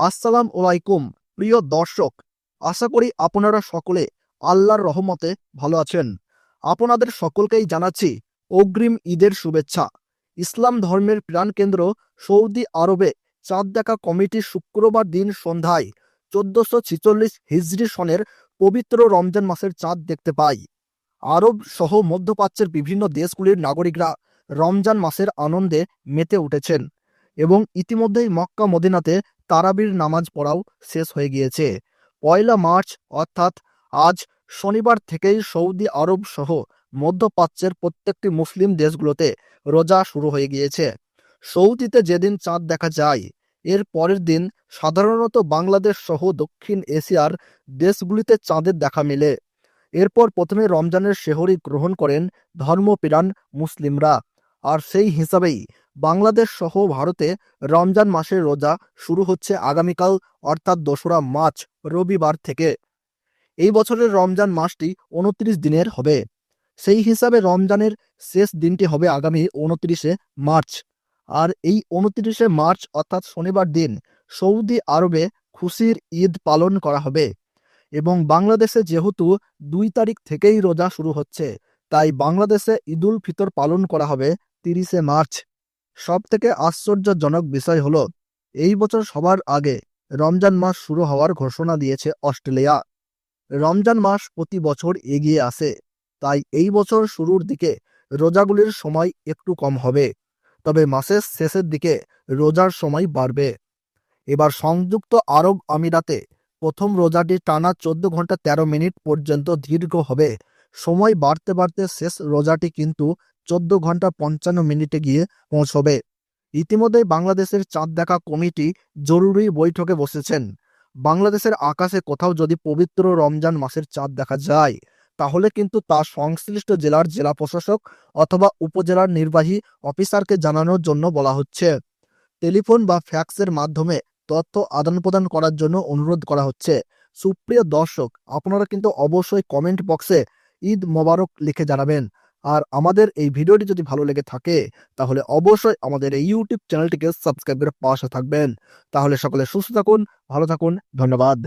আসসালাম আলাইকুম প্রিয় দর্শক। আশা করি আপনারা সকলে আল্লাহর রহমতে ভালো আছেন। আপনাদের সকলকেই জানাচ্ছি অগ্রিম ঈদের শুভেচ্ছা। ইসলাম ধর্মের প্রাণকেন্দ্র সৌদি আরবে চাঁদ দেখা কমিটি শুক্রবার দিন সন্ধ্যায় চোদ্দশো ছিচল্লিশ হিজরি সনের পবিত্র রমজান মাসের চাঁদ দেখতে পাই। আরব সহ মধ্যপ্রাচ্যের বিভিন্ন দেশগুলির নাগরিকরা রমজান মাসের আনন্দে মেতে উঠেছেন। এবং ইতিমধ্যেই মক্কা মদিনাতে তারাবির নামাজ পড়াও শেষ হয়ে গিয়েছে। পয়লা মার্চ, অর্থাৎ আজ শনিবার থেকেই সৌদি আরব সহ মধ্যপ্রাচ্যের প্রত্যেকটি মুসলিম দেশগুলোতে রোজা শুরু হয়ে গিয়েছে। সৌদিতে যেদিন চাঁদ দেখা যায়, এর পরের দিন সাধারণত বাংলাদেশ সহ দক্ষিণ এশিয়ার দেশগুলিতে চাঁদের দেখা মেলে। এরপর প্রথমে রমজানের শেহরি গ্রহণ করেন ধর্মপ্রাণ মুসলিমরা, আর সেই হিসাবেই বাংলাদেশ সহ ভারতে রমজান মাসের রোজা শুরু হচ্ছে আগামীকাল, অর্থাৎ দোসরা মার্চ, রবিবার থেকে। এই বছরের রমজান মাসটি উনত্রিশ দিনের হবে। সেই হিসাবে রমজানের শেষ দিনটি হবে আগামী উনত্রিশে মার্চ। আর এই উনত্রিশে মার্চ, অর্থাৎ শনিবার দিন, সৌদি আরবে খুশির ঈদ পালন করা হবে। এবং বাংলাদেশে যেহেতু দুই তারিখ থেকেই রোজা শুরু হচ্ছে, তাই বাংলাদেশে ঈদুল ফিতর পালন করা হবে তিরিশে মার্চ। সব থেকে আশ্চর্যজনক বিষয় হল, এই বছর সবার আগে রমজান মাস শুরু হওয়ার ঘোষণা দিয়েছে অস্ট্রেলিয়া। রমজান মাস প্রতি বছর এগিয়ে আসে, তাই এই বছর শুরুর দিকে রোজাগুলির সময় একটু কম হবে, তবে মাসের শেষের দিকে রোজার সময় বাড়বে। এবার সংযুক্ত আরব আমিরাতে প্রথম রোজাটি টানা চোদ্দ ঘণ্টা তেরো মিনিট পর্যন্ত দীর্ঘ হবে। সময় বাড়তে বাড়তে শেষ রোজাটি কিন্তু চোদ্দ ঘণ্টা পঞ্চান্ন মিনিটে গিয়ে পৌঁছবে। ইতিমধ্যেই বাংলাদেশের চাঁদ দেখা কমিটি জরুরি বৈঠকে বসেছেন। বাংলাদেশের আকাশে কোথাও যদি পবিত্র রমজান মাসের চাঁদ দেখা যায়, তাহলে কিন্তু তা সংশ্লিষ্ট জেলার জেলা প্রশাসক অথবা উপজেলার নির্বাহী অফিসারকে জানানোর জন্য বলা হচ্ছে। টেলিফোন বা ফ্যাক্সের মাধ্যমে তথ্য আদান প্রদান করার জন্য অনুরোধ করা হচ্ছে। সুপ্রিয় দর্শক, আপনারা কিন্তু অবশ্যই কমেন্ট বক্সে ঈদ মোবারক লিখে জানাবেন। আর আমাদের এই ভিডিওটি যদি ভালো লেগে থাকে, তাহলে অবশ্যই আমাদের এই ইউটিউব চ্যানেলটিকে সাবস্ক্রাইব করে পাশে থাকবেন। তাহলে সকলে সুস্থ থাকুন, ভালো থাকুন, ধন্যবাদ।